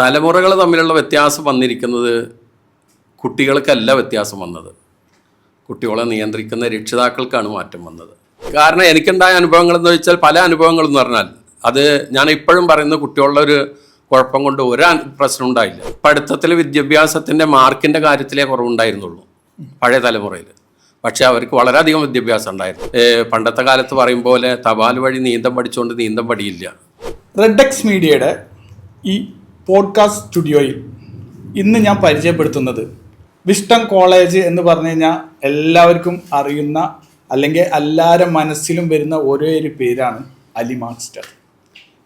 തലമുറകൾ തമ്മിലുള്ള വ്യത്യാസം വന്നിരിക്കുന്നത് കുട്ടികൾക്കല്ല വ്യത്യാസം വന്നത്. കുട്ടികളെ നിയന്ത്രിക്കുന്ന രക്ഷിതാക്കൾക്കാണ് മാറ്റം വന്നത്. കാരണം എനിക്കുണ്ടായ അനുഭവങ്ങൾ എന്ന് വെച്ചാൽ പല അനുഭവങ്ങൾ എന്ന് പറഞ്ഞാൽ അത് ഞാൻ ഇപ്പോഴും പറയുന്ന കുട്ടികളുടെ ഒരു കുഴപ്പം കൊണ്ട് ഒരു പ്രശ്നം ഉണ്ടായില്ല. പഠിത്തത്തിൽ വിദ്യാഭ്യാസത്തിന്റെ മാർക്കിന്റെ കാര്യത്തിലേ കുറവുണ്ടായിരുന്നുള്ളൂ പഴയ തലമുറയിൽ. പക്ഷേ അവർക്ക് വളരെയധികം വിദ്യാഭ്യാസം ഉണ്ടായിരുന്നു. പണ്ടത്തെ കാലത്ത് പറയും പോലെ തപാൽ വഴി നീന്തം പഠിച്ചുകൊണ്ട് നീന്തം റെഡ് എക്സ് മീഡിയയുടെ ഈ പോഡ്കാസ്റ്റ് സ്റ്റുഡിയോയിൽ ഇന്ന് ഞാൻ പരിചയപ്പെടുത്തുന്നത് വിസ്റ്റം കോളേജ് എന്ന് പറഞ്ഞു കഴിഞ്ഞാൽ എല്ലാവർക്കും അറിയുന്ന അല്ലെങ്കിൽ എല്ലാവരുടെ മനസ്സിലും വരുന്ന ഒരേ ഒരു പേരാണ് അലിമാസ്റ്റർ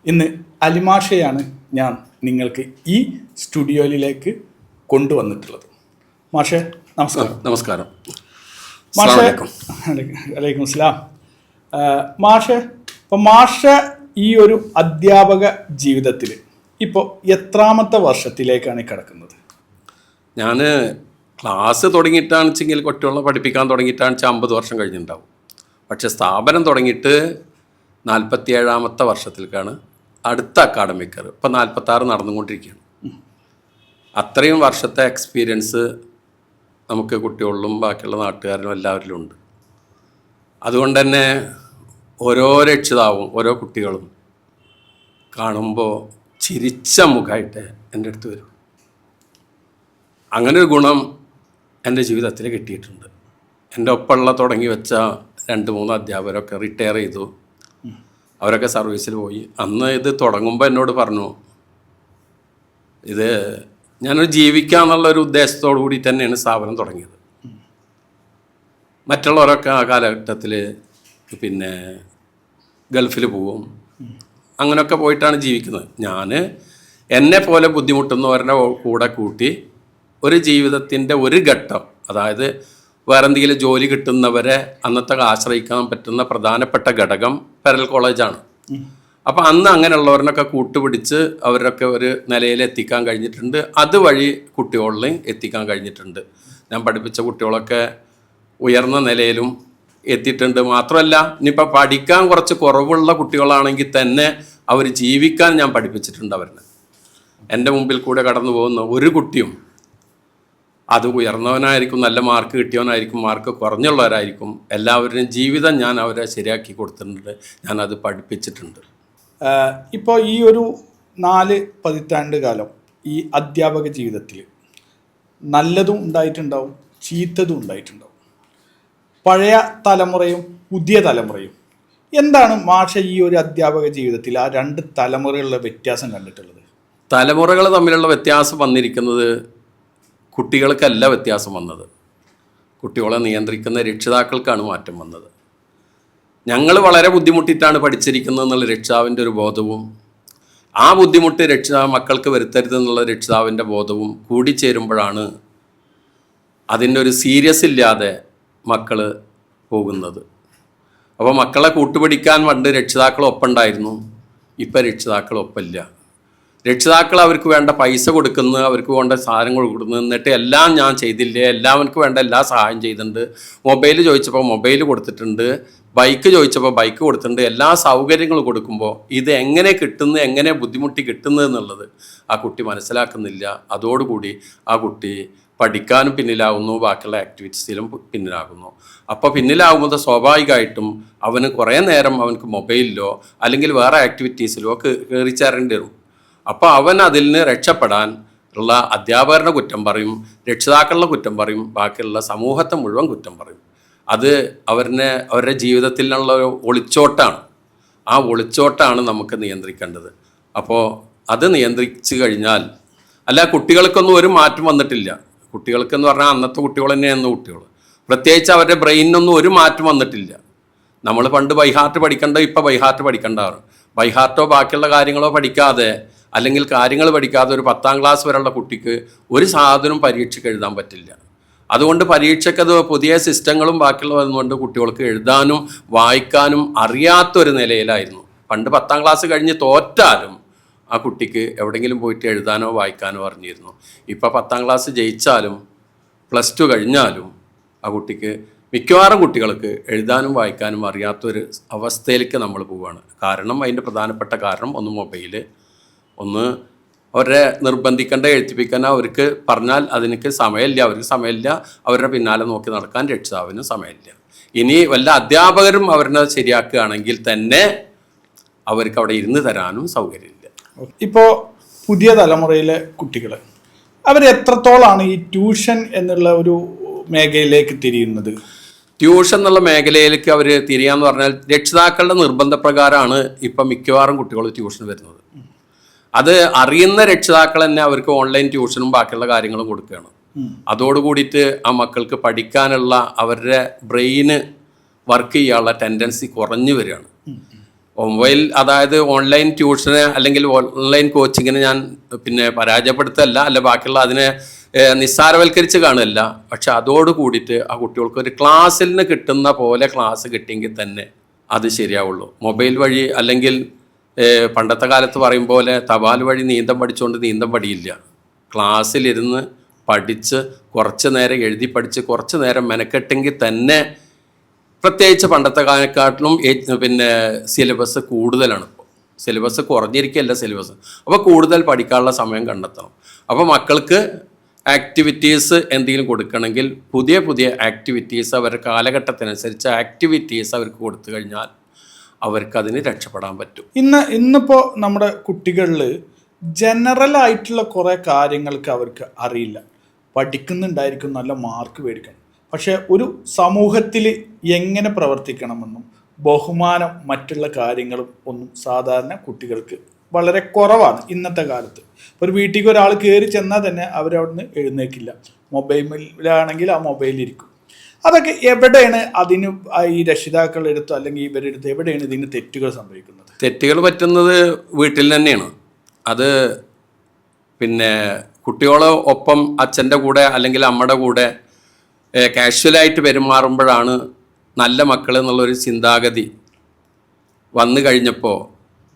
ഇന്ന് അലിമാഷയാണ് ഞാൻ നിങ്ങൾക്ക് ഈ സ്റ്റുഡിയോയിലേക്ക് കൊണ്ടുവന്നിട്ടുള്ളത്. മാഷെ നമസ്കാരം. നമസ്കാരം. മാഷെ അലൈക്കും. ആ, മാഷെ ഇപ്പം മാഷ ഈ ഒരു അധ്യാപക ജീവിതത്തിൽ ഇപ്പോൾ എത്രാമത്തെ വർഷത്തിലേക്കാണ് കിടക്കുന്നത്? ഞാൻ ക്ലാസ് തുടങ്ങിയിട്ടാണ് വെച്ചെങ്കിൽ കുട്ടികളെ പഠിപ്പിക്കാൻ തുടങ്ങിയിട്ടാണ് വെച്ചാൽ അമ്പത് വർഷം കഴിഞ്ഞിട്ടുണ്ടാവും. പക്ഷെ സ്ഥാപനം തുടങ്ങിയിട്ട് നാൽപ്പത്തി ഏഴാമത്തെ വർഷത്തിലേക്കാണ് അടുത്ത അക്കാഡമിക്കർ ഇപ്പം നാൽപ്പത്താറ് നടന്നുകൊണ്ടിരിക്കുകയാണ്. അത്രയും വർഷത്തെ എക്സ്പീരിയൻസ് നമുക്ക് കുട്ടികളിലും ബാക്കിയുള്ള നാട്ടുകാരിലും എല്ലാവരിലും ഉണ്ട്. അതുകൊണ്ട് തന്നെ ഓരോ രക്ഷിതാവും ഓരോ കുട്ടികളും കാണുമ്പോൾ ചിരിച്ച മുഖമായിട്ട് എന്റെ അടുത്ത് വരും. അങ്ങനെ ഒരു ഗുണം എന്റെ ജീവിതത്തിൽ കിട്ടിയിട്ടുണ്ട്. എന്റെ ഒപ്പമുള്ള തുടങ്ങി വെച്ച രണ്ട് മൂന്ന് അധ്യാപകരൊക്കെ റിട്ടയർ ചെയ്തു. അവരൊക്കെ സർവീസിൽ പോയി. അന്ന് ഇത് തുടങ്ങുമ്പോൾ എന്നോട് പറഞ്ഞു ഇത് ഞാനൊരു ജീവിക്കുക ഒരു ഉദ്ദേശത്തോടു കൂടി തന്നെയാണ് സ്ഥാപനം തുടങ്ങിയത്. മറ്റുള്ളവരൊക്കെ ആ കാലഘട്ടത്തിൽ പിന്നെ ഗൾഫിൽ പോവും. അങ്ങനെയൊക്കെ പോയിട്ടാണ് ജീവിക്കുന്നത്. ഞാൻ എന്നെ പോലെ ബുദ്ധിമുട്ടുന്നവരുടെ കൂടെ കൂട്ടി ഒരു ജീവിതത്തിന്റെ ഒരു ഘട്ടം അതായത് വേറെ എന്തെങ്കിലും ജോലി കിട്ടുന്നവരെ അന്നത്തെ ആശ്രയിക്കാൻ പറ്റുന്ന പ്രധാനപ്പെട്ട ഘടകം പെരൽ കോളേജാണ്. അപ്പോൾ അന്ന് അങ്ങനെയുള്ളവരിനൊക്കെ കൂട്ടുപിടിച്ച് അവരൊക്കെ ഒരു നിലയിൽ എത്തിക്കാൻ കഴിഞ്ഞിട്ടുണ്ട്. അതുവഴി കുട്ടികളിലും എത്തിക്കാൻ കഴിഞ്ഞിട്ടുണ്ട്. ഞാൻ പഠിപ്പിച്ച കുട്ടികളൊക്കെ ഉയർന്ന നിലയിലും എത്തിയിട്ടുണ്ട്. മാത്രമല്ല ഇനിയിപ്പോൾ പഠിക്കാൻ കുറച്ച് കുറവുള്ള കുട്ടികളാണെങ്കിൽ തന്നെ അവർ ജീവിക്കാൻ ഞാൻ പഠിപ്പിച്ചിട്ടുണ്ട് അവരിനെ എന്റെ മുമ്പിൽ കൂടെ കടന്നു പോകുന്ന ഒരു കുട്ടിയും അത് ഉയർന്നവനായിരിക്കും നല്ല മാർക്ക് കിട്ടിയവനായിരിക്കും മാർക്ക് കുറഞ്ഞുള്ളവരായിരിക്കും. എല്ലാവരുടെയും ജീവിതം ഞാൻ അവരെ ശരിയാക്കി കൊടുത്തിട്ടുണ്ട്. ഞാൻ അത് പഠിപ്പിച്ചിട്ടുണ്ട്. ഇപ്പോൾ ഈ ഒരു നാല് പതിറ്റാണ്ട് കാലം ഈ അധ്യാപക ജീവിതത്തിൽ നല്ലതും ഉണ്ടായിട്ടുണ്ടാവും ചീത്തതും ഉണ്ടായിട്ടുണ്ടാവും. പഴയ തലമുറയും പുതിയ തലമുറയും. എന്താണ് മാഷ ഈ ഒരു അധ്യാപക ജീവിതത്തിൽ ആ രണ്ട് തലമുറകളിലെ വ്യത്യാസം കണ്ടിട്ടുള്ളത്? തലമുറകൾ തമ്മിലുള്ള വ്യത്യാസം വന്നിരിക്കുന്നത് കുട്ടികൾക്കല്ല വ്യത്യാസം വന്നത്. കുട്ടികളെ നിയന്ത്രിക്കുന്ന രക്ഷിതാക്കൾക്കാണ് മാറ്റം വന്നത്. ഞങ്ങൾ വളരെ ബുദ്ധിമുട്ടിയിട്ടാണ് പഠിച്ചിരിക്കുന്നത് എന്നുള്ള രക്ഷിതാവിന്റെ ഒരു ബോധവും ആ ബുദ്ധിമുട്ട് രക്ഷിതാ മക്കൾക്ക് വരുത്തരുത് എന്നുള്ള രക്ഷിതാവിന്റെ ബോധവും കൂടിച്ചേരുമ്പോഴാണ് അതിന്റെ ഒരു സീരിയസ് ഇല്ലാതെ മക്കൾ പോകുന്നത്. അപ്പോൾ മക്കളെ കൂട്ടുപിടിക്കാൻ പണ്ട് രക്ഷിതാക്കൾ ഒപ്പുണ്ടായിരുന്നു. ഇപ്പം രക്ഷിതാക്കൾ ഒപ്പമില്ല രക്ഷിതാക്കൾ അവർക്ക് വേണ്ട പൈസ കൊടുക്കുന്നു അവർക്ക് വേണ്ട സാധനങ്ങൾ കൊടുക്കുന്നു. എന്നിട്ട് എല്ലാം ഞാൻ ചെയ്തില്ലേ? എല്ലാവർക്കും വേണ്ട എല്ലാ സഹായം ചെയ്തിട്ടുണ്ട്. മൊബൈൽ ചോദിച്ചപ്പോൾ മൊബൈൽ കൊടുത്തിട്ടുണ്ട്. ബൈക്ക് ചോദിച്ചപ്പോൾ ബൈക്ക് കൊടുത്തിട്ടുണ്ട്. എല്ലാ സൗകര്യങ്ങളും കൊടുക്കുമ്പോൾ ഇത് എങ്ങനെ കിട്ടുന്നു എങ്ങനെ ബുദ്ധിമുട്ടി കിട്ടുന്നു എന്നുള്ളത് ആ കുട്ടി മനസ്സിലാക്കുന്നില്ല. അതോടുകൂടി ആ കുട്ടി പഠിക്കാനും പിന്നിലാവുന്നു ബാക്കിയുള്ള ആക്ടിവിറ്റീസിലും പിന്നിലാകുന്നു. അപ്പോൾ പിന്നിലാകുമ്പോൾ സ്വാഭാവികമായിട്ടും അവന് കുറേ നേരം അവനക്ക് മൊബൈലിലോ അല്ലെങ്കിൽ വേറെ ആക്ടിവിറ്റീസിലോ കയറി ചേരേണ്ടി വരും. അപ്പോൾ അവൻ അതിൽ നിന്ന് രക്ഷപ്പെടാൻ ഉള്ള അധ്യാപകരുടെ കുറ്റം പറയും രക്ഷിതാക്കളുടെ കുറ്റം പറയും ബാക്കിയുള്ള സമൂഹത്തെ മുഴുവൻ കുറ്റം പറയും. അത് അവരിനെ അവരുടെ ജീവിതത്തിലുള്ള ഒരു ഒളിച്ചോട്ടാണ്. ആ ഒളിച്ചോട്ടാണ് നമുക്ക് നിയന്ത്രിക്കേണ്ടത്. അപ്പോൾ അത് നിയന്ത്രിച്ചു കഴിഞ്ഞാൽ അല്ല കുട്ടികൾക്കൊന്നും ഒരു മാറ്റം വന്നിട്ടില്ല. കുട്ടികൾക്കെന്ന് പറഞ്ഞാൽ അന്നത്തെ കുട്ടികൾ തന്നെയായിരുന്നു കുട്ടികൾ. പ്രത്യേകിച്ച് അവരുടെ ബ്രെയിനൊന്നും ഒരു മാറ്റം വന്നിട്ടില്ല. നമ്മൾ പണ്ട് ബൈഹാർട്ട് പഠിക്കേണ്ട ഇപ്പോൾ ബൈഹാർട്ട് പഠിക്കേണ്ടതാണ് ബൈഹാർട്ടോ ബാക്കിയുള്ള കാര്യങ്ങളോ പഠിക്കാതെ അല്ലെങ്കിൽ കാര്യങ്ങൾ പഠിക്കാതെ ഒരു പത്താം ക്ലാസ് വരെയുള്ള കുട്ടിക്ക് ഒരു സാധനവും പരീക്ഷയ്ക്ക് എഴുതാൻ പറ്റില്ല. അതുകൊണ്ട് പരീക്ഷയ്ക്കത് പുതിയ സിസ്റ്റങ്ങളും ബാക്കിയുള്ള വന്നുകൊണ്ട് കുട്ടികൾക്ക് എഴുതാനും വായിക്കാനും അറിയാത്തൊരു നിലയിലായിരുന്നു. പണ്ട് പത്താം ക്ലാസ് കഴിഞ്ഞ് തോറ്റാലും ആ കുട്ടിക്ക് എവിടെയെങ്കിലും പോയിട്ട് എഴുതാനോ വായിക്കാനോ അറിഞ്ഞിരുന്നു. ഇപ്പോൾ പത്താം ക്ലാസ് ജയിച്ചാലും പ്ലസ് ടു കഴിഞ്ഞാലും ആ കുട്ടിക്ക് മിക്കവാറും കുട്ടികൾക്ക് എഴുതാനും വായിക്കാനും അറിയാത്തൊരു അവസ്ഥയിലേക്ക് നമ്മൾ പോവുകയാണ് കാരണം അതിന്റെ പ്രധാനപ്പെട്ട കാരണം ഒന്ന് മൊബൈൽ ഒന്ന് അവരെ നിർബന്ധിക്കേണ്ട എഴുത്തിപ്പിക്കാൻ അവർക്ക് പറഞ്ഞാൽ അതിനൊക്കെ സമയമില്ല അവർക്ക് സമയമില്ല അവരുടെ പിന്നാലെ നോക്കി നടക്കാൻ രക്ഷിതാവിന് സമയമില്ല. ഇനി വല്ല അധ്യാപകരും അവരെ ശരിയാക്കുകയാണെങ്കിൽ തന്നെ അവർക്ക് അവിടെ ഇരുന്ന് തരാനും സൗകര്യമില്ല. ഇപ്പോൾ പുതിയ തലമുറയിലെ കുട്ടികൾ അവർ എത്രത്തോളാണ് ഈ ട്യൂഷൻ എന്നുള്ള ഒരു മേഖലയിലേക്ക് തിരിയുന്നത്? ട്യൂഷൻ എന്നുള്ള മേഖലയിലേക്ക് അവർ തിരിയാന്ന് പറഞ്ഞാൽ രക്ഷിതാക്കളുടെ നിർബന്ധപ്രകാരമാണ് ഇപ്പം മിക്കവാറും കുട്ടികൾ ട്യൂഷൻ വരുന്നത്. അത് അറിയുന്ന രക്ഷിതാക്കൾ തന്നെ അവർക്ക് ഓൺലൈൻ ട്യൂഷനും ബാക്കിയുള്ള കാര്യങ്ങളും കൊടുക്കുകയാണ്. അതോടുകൂടിയിട്ട് ആ മക്കൾക്ക് പഠിക്കാനുള്ള അവരുടെ ബ്രെയിന് വർക്ക് ചെയ്യാനുള്ള ടെൻഡൻസി കുറഞ്ഞു വരികയാണ്. മൊബൈൽ അതായത് ഓൺലൈൻ ട്യൂഷന് അല്ലെങ്കിൽ ഓൺലൈൻ കോച്ചിങ്ങിന് ഞാൻ പിന്നെ പരാജയപ്പെടുത്തല്ല അല്ല ബാക്കിയുള്ള അതിനെ നിസ്സാരവൽക്കരിച്ച് കാണില്ല പക്ഷെ അതോട് കൂടിയിട്ട് ആ കുട്ടികൾക്ക് ഒരു ക്ലാസ്സിൽ നിന്ന് കിട്ടുന്ന പോലെ ക്ലാസ് കിട്ടിയെങ്കിൽ തന്നെ അത് ശരിയാവുള്ളൂ. മൊബൈൽ വഴി അല്ലെങ്കിൽ പണ്ടത്തെ കാലത്ത് പറയും പോലെ തപാൽ വഴി നീന്തം പഠിച്ചുകൊണ്ട് നീന്തം പഠിയില്ല. ക്ലാസ്സിലിരുന്ന് പഠിച്ച് കുറച്ച് നേരം എഴുതി പഠിച്ച് കുറച്ച് നേരം മെനക്കെട്ടെങ്കിൽ തന്നെ പ്രത്യേകിച്ച് പണ്ടത്തെ കാലക്കാട്ടിലും പിന്നെ സിലബസ് കൂടുതലാണ് ഇപ്പോൾ സിലബസ് കുറഞ്ഞിരിക്കുകയല്ല സിലബസ്. അപ്പോൾ കൂടുതൽ പഠിക്കാനുള്ള സമയം കണ്ടെത്തണം. അപ്പോൾ മക്കൾക്ക് ആക്ടിവിറ്റീസ് എന്തെങ്കിലും കൊടുക്കണമെങ്കിൽ പുതിയ പുതിയ ആക്ടിവിറ്റീസ് അവരുടെ കാലഘട്ടത്തിനനുസരിച്ച് ആക്ടിവിറ്റീസ് അവർക്ക് കൊടുത്തു കഴിഞ്ഞാൽ അവർക്കതിന് രക്ഷപ്പെടാൻ പറ്റും. ഇന്ന് ഇന്നിപ്പോൾ നമ്മുടെ കുട്ടികളിൽ ജനറൽ ആയിട്ടുള്ള കുറേ കാര്യങ്ങൾക്ക് അവർക്ക് അറിയില്ല. പഠിക്കുന്നുണ്ടായിരിക്കും നല്ല മാർക്ക് മേടിക്കണം. പക്ഷേ ഒരു സമൂഹത്തിൽ എങ്ങനെ പ്രവർത്തിക്കണമെന്നും ബഹുമാനം മറ്റുള്ള കാര്യങ്ങളും ഒന്നും സാധാരണ കുട്ടികൾക്ക് വളരെ കുറവാണ് ഇന്നത്തെ കാലത്ത്. ഒരു വീട്ടിലേക്ക് ഒരാൾ കയറി ചെന്നാൽ തന്നെ അവരവിടുന്ന് എഴുന്നേക്കില്ല. മൊബൈലിലാണെങ്കിൽ ആ മൊബൈലിരിക്കും അതൊക്കെ എവിടെയാണ് അതിന് ഈ രക്ഷിതാക്കളുടെ അടുത്തോ അല്ലെങ്കിൽ ഇവരുടെ അടുത്ത് എവിടെയാണ് ഇതിന് തെറ്റുകൾ സംഭവിക്കുന്നത്? തെറ്റുകൾ പറ്റുന്നത് വീട്ടിൽ തന്നെയാണ്. അത് പിന്നെ കുട്ടികളെ ഒപ്പം അച്ഛന്റെ കൂടെ അല്ലെങ്കിൽ അമ്മയുടെ കൂടെ കാഷ്വലായിട്ട് പെരുമാറുമ്പോഴാണ് നല്ല മക്കൾ എന്നുള്ളൊരു ചിന്താഗതി വന്നു കഴിഞ്ഞപ്പോൾ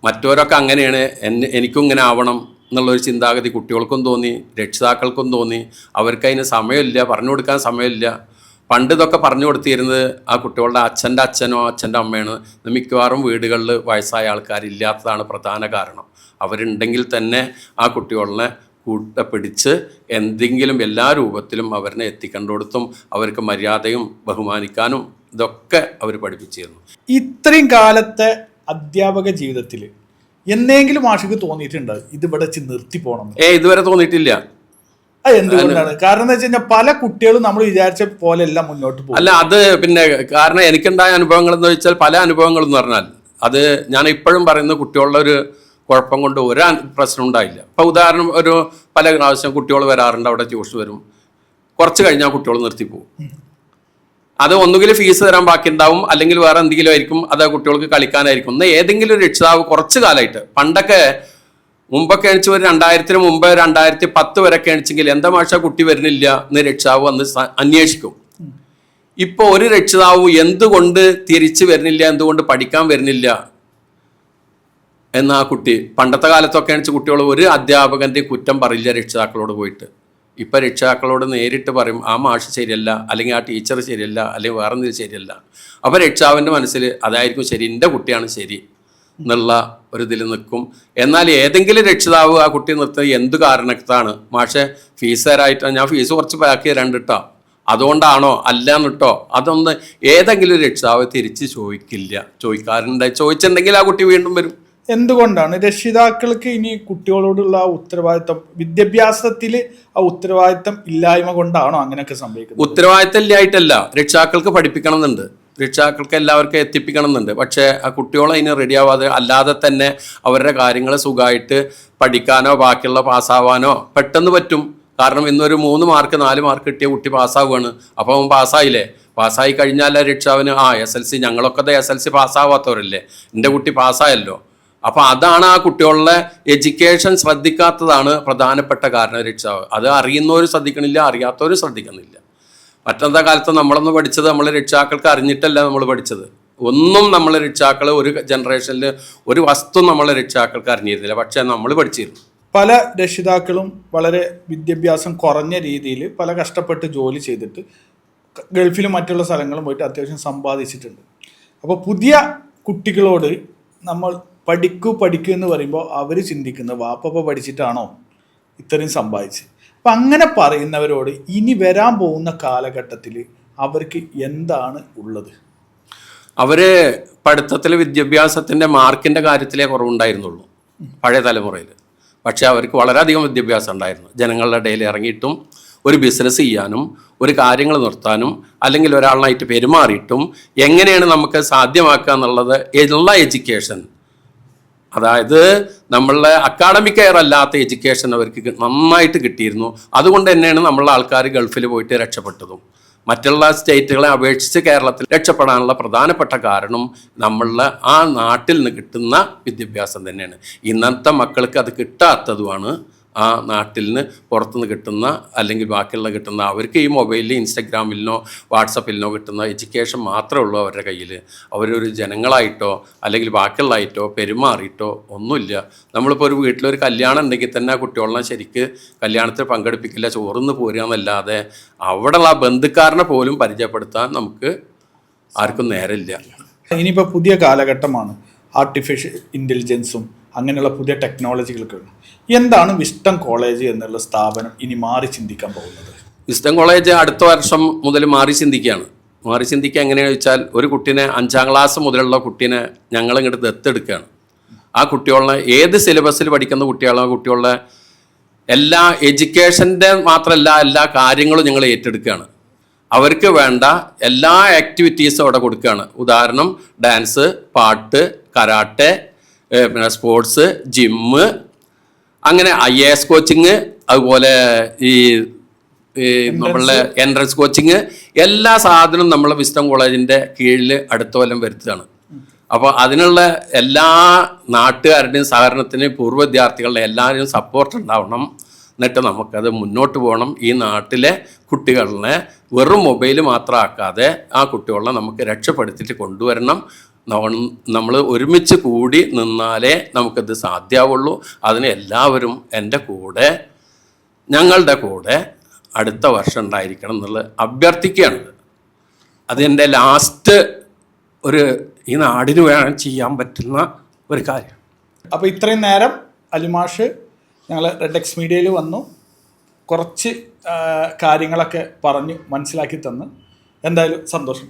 മറ്റവരൊക്കെ അങ്ങനെയാണ് എന്നെ എനിക്കും ഇങ്ങനെ ആവണം എന്നുള്ളൊരു ചിന്താഗതി കുട്ടികൾക്കും തോന്നി രക്ഷിതാക്കൾക്കും തോന്നി. അവർക്ക് അതിന് സമയമില്ല പറഞ്ഞു കൊടുക്കാൻ സമയമില്ല. പണ്ട് ഇതൊക്കെ പറഞ്ഞു കൊടുത്തിരുന്നത് ആ കുട്ടികളുടെ അച്ഛന്റെ അച്ഛനോ അച്ഛന്റെ അമ്മയാണ്. മിക്കവാറും വീടുകളിൽ വയസ്സായ ആൾക്കാരില്ലാത്തതാണ് പ്രധാന കാരണം. അവരുണ്ടെങ്കിൽ തന്നെ ആ കുട്ടികളെ കൂട്ട പിടിച്ച് എന്തെങ്കിലും എല്ലാ രൂപത്തിലും അവരെ എത്തിക്കണ്ടിടത്തും അവർക്ക് മര്യാദയും ബഹുമാനിക്കാനും ഇതൊക്കെ അവർ പഠിപ്പിച്ചിരുന്നു. ഇത്രയും കാലത്തെ അധ്യാപക ജീവിതത്തിൽ എന്തെങ്കിലും ആഷിക്ക് തോന്നിയിട്ടുണ്ട് ഇത് ഇവിടെ വെച്ച് നിർത്തി പോകണം ഏ ഇതുവരെ തോന്നിയിട്ടില്ല. എന്തുകൊണ്ടാണ്? കാരണം എന്ന് വെച്ച് കഴിഞ്ഞാൽ പല കുട്ടികളും നമ്മൾ വിചാരിച്ച പോലെ എല്ലാം മുന്നോട്ട് പോകും അല്ല അത് പിന്നെ കാരണം എനിക്കുണ്ടായ അനുഭവങ്ങൾ എന്ന് വെച്ചാൽ പല അനുഭവങ്ങൾ എന്ന് പറഞ്ഞാൽ അത് ഞാൻ ഇപ്പോഴും പറയുന്ന കുട്ടികളുടെ ഒരു കുഴപ്പം കൊണ്ട് ഒരു പ്രശ്നം ഉണ്ടായില്ല. ഇപ്പോൾ ഉദാഹരണം ഒരു പല പ്രാവശ്യം കുട്ടികൾ വരാറുണ്ട് അവിടെ ട്യൂഷൻ വരും. കുറച്ച് കഴിഞ്ഞാൽ കുട്ടികൾ നിർത്തിപ്പോവും അത് ഒന്നുകിൽ ഫീസ് തരാൻ ബാക്കിയുണ്ടാവും അല്ലെങ്കിൽ വേറെ എന്തെങ്കിലും ആയിരിക്കും അത് കുട്ടികൾക്ക് കളിക്കാനായിരിക്കും. ഒന്ന് ഏതെങ്കിലും ഒരു രക്ഷിതാവ് കുറച്ച് കാലമായിട്ട് പണ്ടൊക്കെ മുമ്പൊക്കെ എണിച്ച് ഒരു രണ്ടായിരത്തിന് മുമ്പ് രണ്ടായിരത്തി പത്ത് വരെ എണിച്ചെങ്കിൽ എന്താ മാഷ കുട്ടി വരുന്നില്ല എന്ന് രക്ഷിതാവ് വന്ന് അന്വേഷിക്കും. ഇപ്പോൾ ഒരു രക്ഷിതാവ് എന്തുകൊണ്ട് തിരിച്ചു വരുന്നില്ല എന്തുകൊണ്ട് പഠിക്കാൻ വരുന്നില്ല എന്ന ആ കുട്ടി പണ്ടത്തെ കാലത്തൊക്കെ ആണെന്ന് കുട്ടികൾ ഒരു അധ്യാപകന്റെ കുറ്റം പറയില്ല രക്ഷിതാക്കളോട് പോയിട്ട്. ഇപ്പം രക്ഷിതാക്കളോട് നേരിട്ട് പറയും ആ മാഷ് ശരിയല്ല അല്ലെങ്കിൽ ആ ടീച്ചർ ശരിയല്ല അല്ലെങ്കിൽ വേറെ എന്തെങ്കിലും ശരിയല്ല? അപ്പോൾ രക്ഷിതാവിന്റെ മനസ്സിൽ അതായിരിക്കും ശരി എന്റെ കുട്ടിയാണ് ശരി എന്നുള്ള ഒരു ഇതിൽ നിൽക്കും എന്നാൽ ഏതെങ്കിലും രക്ഷിതാവ് ആ കുട്ടി നിർത്തുന്നത് എന്ത് കാരണത്താണ്? മാഷെ ഫീസ് തരായിട്ടാണ് ഞാൻ ഫീസ് കുറച്ച് ബാക്കി തരണ്ടിട്ടോ അതുകൊണ്ടാണോ? അല്ല എന്നിട്ടോ അതൊന്ന് ഏതെങ്കിലും രക്ഷിതാവ് തിരിച്ച് ചോദിക്കില്ല. ചോദിക്കാറുണ്ട് ചോദിച്ചിട്ടുണ്ടെങ്കിൽ ആ കുട്ടി വീണ്ടും വരും. എന്തുകൊണ്ടാണ്? രക്ഷിതാക്കൾക്ക് ഇനി കുട്ടികളോടുള്ള ഉത്തരവാദിത്തം വിദ്യാഭ്യാസത്തിൽ ആ ഉത്തരവാദിത്തം ഇല്ലായ്മ കൊണ്ടാണോ അങ്ങനെയൊക്കെ സംഭവിക്കുന്നത്? ഉത്തരവാദിത്തം ഇല്ലായിട്ടല്ല രക്ഷിതാക്കൾക്ക് പഠിപ്പിക്കണം എന്നുണ്ട് രക്ഷിതാക്കൾക്ക് എല്ലാവർക്കും എത്തിപ്പിക്കണം എന്നുണ്ട് പക്ഷേ ആ കുട്ടികളെ ഇനി റെഡിയാവാതെ അല്ലാതെ തന്നെ അവരുടെ കാര്യങ്ങൾ സുഖമായിട്ട് പഠിക്കാനോ ബാക്കിയുള്ള പാസ്സാവാനോ പെട്ടെന്ന് പറ്റും. കാരണം ഇന്നൊരു മൂന്ന് മാർക്ക് നാല് മാർക്ക് കിട്ടിയ കുട്ടി പാസ്സാവുകയാണ്. അപ്പോൾ അവൻ പാസ്സായില്ലേ? പാസ്സായി കഴിഞ്ഞാൽ രക്ഷിതാവിന് ആ എസ് എൽ സി ഞങ്ങളൊക്കെ എസ് എൽ സി പാസ്സാവാത്തവരല്ലേ? എന്റെ കുട്ടി പാസ്സായല്ലോ. അപ്പോൾ അതാണ് ആ കുട്ടികളുടെ എഡ്യൂക്കേഷൻ ശ്രദ്ധിക്കാത്തതാണ് പ്രധാനപ്പെട്ട കാരണം രക്ഷിതാവ് അത് അറിയുന്നവർ ശ്രദ്ധിക്കണില്ല അറിയാത്തവർ ശ്രദ്ധിക്കുന്നില്ല മറ്റന്നത്തെ കാലത്ത് നമ്മളൊന്ന് പഠിച്ചത് നമ്മളെ രക്ഷിതാക്കൾക്ക് അറിഞ്ഞിട്ടല്ല നമ്മൾ പഠിച്ചത്. ഒന്നും നമ്മളെ രക്ഷിതാക്കൾ ഒരു ജനറേഷനിൽ ഒരു വസ്തു നമ്മളെ രക്ഷിതാക്കൾക്ക് അറിഞ്ഞിരുന്നില്ല. പക്ഷേ നമ്മൾ പഠിച്ചിരുന്നു. പല രക്ഷിതാക്കളും വളരെ വിദ്യാഭ്യാസം കുറഞ്ഞ രീതിയിൽ പല കഷ്ടപ്പെട്ട് ജോലി ചെയ്തിട്ട് ഗൾഫിലും മറ്റുള്ള സ്ഥലങ്ങളും പോയിട്ട് അത്യാവശ്യം സമ്പാദിച്ചിട്ടുണ്ട്. അപ്പോൾ പുതിയ കുട്ടികളോട് നമ്മൾ പഠിക്കൂ പഠിക്കൂ എന്ന് പറയുമ്പോൾ അവർ ചിന്തിക്കുന്നത് വാപ്പപ്പ പഠിച്ചിട്ടാണോ ഇത്രയും സമ്പാദിച്ച് അപ്പം അങ്ങനെ പറയുന്നവരോട് ഇനി വരാൻ പോകുന്ന കാലഘട്ടത്തിൽ അവർക്ക് എന്താണ് ഉള്ളത്? അവർ പഠിത്തത്തിൽ വിദ്യാഭ്യാസത്തിന്റെ മാർക്കിന്റെ കാര്യത്തിലേ കുറവുണ്ടായിരുന്നുള്ളൂ പഴയ തലമുറയിൽ പക്ഷേ അവർക്ക് വളരെയധികം വിദ്യാഭ്യാസം ഉണ്ടായിരുന്നു. ജനങ്ങളുടെ ഇടയിൽ ഇറങ്ങിയിട്ടും ഒരു ബിസിനസ് ചെയ്യാനും ഒരു കാര്യങ്ങൾ നിർത്താനും അല്ലെങ്കിൽ ഒരാളിനായിട്ട് പെരുമാറിയിട്ടും എങ്ങനെയാണ് നമുക്ക് സാധ്യമാക്കുക എന്നുള്ളത് എല്ലാ എഡ്യൂക്കേഷൻ അതായത് നമ്മളുടെ അക്കാഡമിക് കെയർ അല്ലാത്ത എഡ്യൂക്കേഷൻ അവർക്ക് നന്നായിട്ട് കിട്ടിയിരുന്നു. അതുകൊണ്ട് തന്നെയാണ് നമ്മളുടെ ആൾക്കാർ ഗൾഫിൽ പോയിട്ട് രക്ഷപ്പെട്ടതും. മറ്റുള്ള സ്റ്റേറ്റുകളെ അപേക്ഷിച്ച് കേരളത്തിൽ രക്ഷപ്പെടാനുള്ള പ്രധാനപ്പെട്ട കാരണം നമ്മളുടെ ആ നാട്ടിൽ നിന്ന് കിട്ടുന്ന വിദ്യാഭ്യാസം തന്നെയാണ്. ഇന്നത്തെ മക്കൾക്ക് അത് കിട്ടാത്തതുമാണ് ആ നാട്ടിൽ നിന്ന് പുറത്തുനിന്ന് കിട്ടുന്ന അല്ലെങ്കിൽ ബാക്കിയുള്ള കിട്ടുന്ന അവർക്ക് ഈ മൊബൈലിൽ ഇൻസ്റ്റഗ്രാമിലിനോ വാട്സപ്പിലിനോ കിട്ടുന്ന എഡ്യൂക്കേഷൻ മാത്രമേ ഉള്ളൂ അവരുടെ കയ്യിൽ അവരൊരു ജനങ്ങളായിട്ടോ അല്ലെങ്കിൽ ബാക്കിയുള്ളതായിട്ടോ പെരുമാറിയിട്ടോ ഒന്നുമില്ല. നമ്മളിപ്പോൾ ഒരു വീട്ടിലൊരു കല്യാണം ഉണ്ടെങ്കിൽ തന്നെ കുട്ടികളെ ശരിക്ക് കല്യാണത്തിൽ പങ്കെടുപ്പിക്കില്ല ചോറുന്ന് പോരുക എന്നല്ലാതെ ആ ബന്ധുക്കാരനെ പോലും പരിചയപ്പെടുത്താൻ നമുക്ക് ആർക്കും നേരമില്ല. ഇനിയിപ്പോൾ പുതിയ കാലഘട്ടമാണ്. ആർട്ടിഫിഷ്യൽ ഇന്റലിജൻസും അങ്ങനെയുള്ള പുതിയ ടെക്നോളജികൾക്ക് എന്താണ് വിസ്റ്റം കോളേജ് എന്നുള്ള സ്ഥാപനം ഇനി മാറി ചിന്തിക്കാൻ പോകുന്നത്? വിസ്റ്റം കോളേജ് അടുത്ത വർഷം മുതൽ മാറി ചിന്തിക്കുകയാണ്. മാറി ചിന്തിക്കുക എങ്ങനെയാണെന്ന് വെച്ചാൽ ഒരു കുട്ടീനെ അഞ്ചാം ക്ലാസ് മുതലുള്ള കുട്ടീനെ ഞങ്ങൾ ഇങ്ങോട്ട് ദത്തെടുക്കുകയാണ്. ആ കുട്ടികളെ ഏത് സിലബസിൽ പഠിക്കുന്ന കുട്ടികളോ കുട്ടികളുടെ എല്ലാ എഡ്യൂക്കേഷന്റെ മാത്രമല്ല എല്ലാ കാര്യങ്ങളും ഞങ്ങൾ ഏറ്റെടുക്കുകയാണ്. അവർക്ക് വേണ്ട എല്ലാ ആക്ടിവിറ്റീസും അവിടെ കൊടുക്കുകയാണ്. ഉദാഹരണം ഡാൻസ് പാട്ട് കരാട്ടെ പിന്നെ സ്പോർട്സ് ജിമ്മ് അങ്ങനെ ഐ എ എസ് കോച്ചിങ് അതുപോലെ ഈ നമ്മളെ നമ്മളുടെ എൻട്രൻസ് കോച്ചിങ് എല്ലാ സാധനവും നമ്മളെ വിസ്റ്റം കോളേജിന്റെ കീഴിൽ അടുത്ത കൊല്ലം വരുത്തുകയാണ് അപ്പോൾ അതിനുള്ള എല്ലാ നാട്ടുകാരുടെയും സഹകരണത്തിന് പൂർവ വിദ്യാർത്ഥികളുടെ എല്ലാവരും സപ്പോർട്ട് ഉണ്ടാവണം. എന്നിട്ട് നമുക്കത് മുന്നോട്ട് പോകണം. ഈ നാട്ടിലെ കുട്ടികളെ വെറും മൊബൈൽ മാത്രമാക്കാതെ ആ കുട്ടികളെ നമുക്ക് രക്ഷപ്പെടുത്തിയിട്ട് കൊണ്ടുവരണം. നമ്മൾ ഒരുമിച്ച് കൂടി നിന്നാലേ നമുക്കത് സാധ്യമാവുള്ളൂ അതിന് എല്ലാവരും എന്റെ കൂടെ ഞങ്ങളുടെ കൂടെ അടുത്ത വർഷം ഉണ്ടായിരിക്കണം എന്നുള്ളത് അഭ്യർത്ഥിക്കുകയാണ്. അതെന്റെ ലാസ്റ്റ് ഒരു ഈ നാടിന് വേണം ചെയ്യാൻ പറ്റുന്ന ഒരു കാര്യം. അപ്പോൾ ഇത്രയും നേരം അലിമാഷ് ഞങ്ങൾ റെഡ് എക്സ് മീഡിയയിൽ വന്നു. കുറച്ച് കാര്യങ്ങളൊക്കെ പറഞ്ഞു മനസ്സിലാക്കി തന്ന്. എന്തായാലും സന്തോഷം.